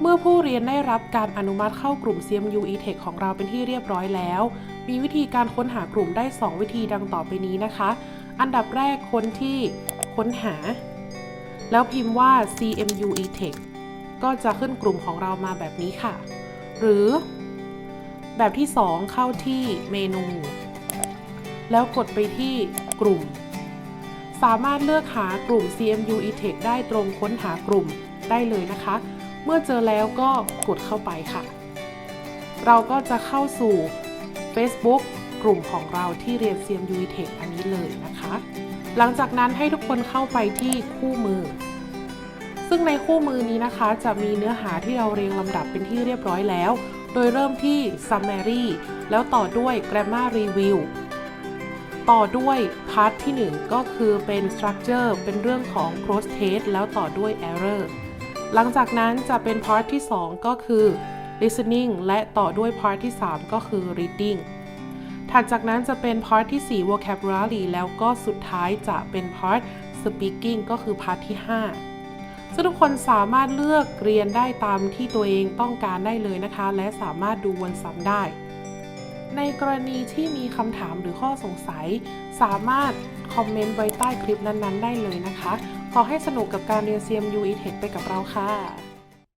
เมื่อผู้เรียนได้รับการอนุมัติเข้ากลุ่ม CMU e-tech ของเราเป็นที่เรียบร้อยแล้ว มีวิธีการค้นหากลุ่มได้ 2 วิธีดังต่อไปนี้นะคะ อันดับแรกค้นที่ค้นหา แล้วพิมพ์ว่า CMU e-tech ก็จะขึ้นกลุ่มของเรามาแบบนี้ค่ะ หรือแบบที่ 2 เข้าที่เมนู แล้วกดไปที่กลุ่ม สามารถเลือกหากลุ่ม CMU e-tech ได้ตรงค้นหากลุ่มได้เลยนะคะ เมื่อเจอแล้วก็กดเข้าไปค่ะ เราก็จะเข้าสู่ Facebook กลุ่มของเราที่เรียน CMU e-tech อันนี้เลยนะคะ หลังจากนั้นให้ทุกคนเข้าไปที่คู่มือ ซึ่งในคู่มือนี้นะคะจะมีเนื้อหาที่เราเรียงลำดับเป็นที่เรียบร้อยแล้ว โดยเริ่มที่ summary แล้วต่อด้วย grammar review ต่อด้วยพาร์ทที่ 1 ก็คือเป็น structure เป็นเรื่องของ cross test แล้วต่อด้วย error หลังจากนั้นจะเป็นพาร์ทที่ 2 ก็คือ listening และต่อด้วยพาร์ทที่ 3 ก็คือ reading ถัดจากนั้นจะเป็นพาร์ทที่ 4 vocabulary แล้วก็สุดท้ายจะเป็นพาร์ท speaking ก็คือพาร์ทที่ 5 ซึ่งทุกคนสามารถเลือกเรียนได้ตามที่ตัวเองต้องการได้เลยนะคะ และสามารถดูวนซ้ำได้ ในกรณีที่มีคำถามหรือข้อสงสัย สามารถคอมเมนต์ไว้ใต้คลิปนั้นๆ ได้เลยนะคะ ขอให้สนุกกับการเรียน CMU e-tech ไปกับเราค่ะ